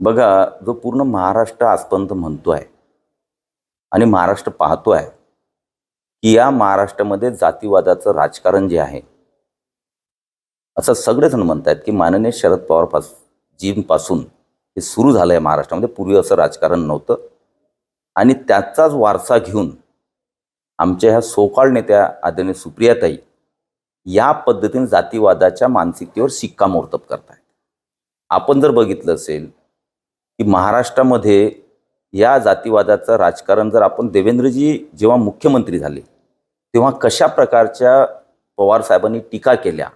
बघा जो पूर्ण महाराष्ट्र आजपर्यंत म्हणतो आहे आणि महाराष्ट्र पाहतो आहे की या महाराष्ट्रामध्ये जातीवादाचं राजकारण जे आहे असं सगळेजण म्हणतात की माननीय शरद पवार पास जींपासून हे सुरू झालं आहे महाराष्ट्रामध्ये. पूर्वी असं राजकारण नव्हतं. आणि त्याचाच वारसा घेऊन आमच्या ह्या सोकाळ नेत्या आदरणीय सुप्रियाताई या पद्धतीने जातीवादाच्या मानसिकतेवर शिक्कामोर्तब करतायत. आपण जर बघितलं असेल की महाराष्ट्रामध्ये या जातीवादाचं राजकारण जर आपण देवेंद्रजी जेव्हा मुख्यमंत्री झाले तेव्हा कशा प्रकारच्या पवार साहेबांनी टीका केल्या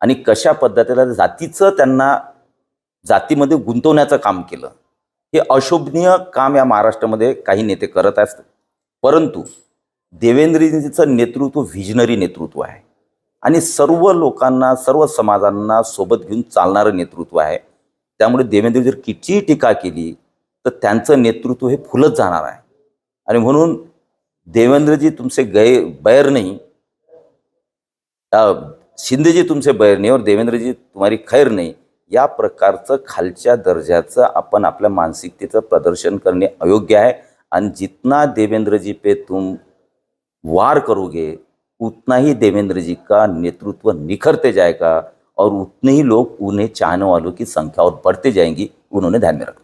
आणि कशा पद्धतीला जातीचं त्यांना जातीमध्ये गुंतवण्याचं काम केलं हे अशोभनीय काम या महाराष्ट्रामध्ये काही नेते करत असतात परंतु देवेंद्रजींचं नेतृत्व व्हिजनरी नेतृत्व आहे आणि सर्व लोकांना सर्व समाजांना सोबत घेऊन चालणारं नेतृत्व आहे. त्यामुळे देवेंद्र जर कितीही टीका केली तर त्यांचं नेतृत्व हे फुलत जाणार आहे. आणि म्हणून देवेंद्रजी तुमचे गै बैर नाही. शिंदेजी तुमचे बैर नाही और देवेंद्रजी तुम्हारी खैर नाही. या प्रकारचं खालच्या दर्जाचं आपण आपल्या मानसिकतेचं प्रदर्शन करणे अयोग्य आहे. आणि जितना देवेंद्रजी पे तुम वार करोगे उतना ही देवेंद्र जी का नेतृत्व निखरते जाएगा और उतने ही लोग उन्हें चाहने वालों की संख्या और बढ़ते जाएंगी उन्होंने ध्यान में रखना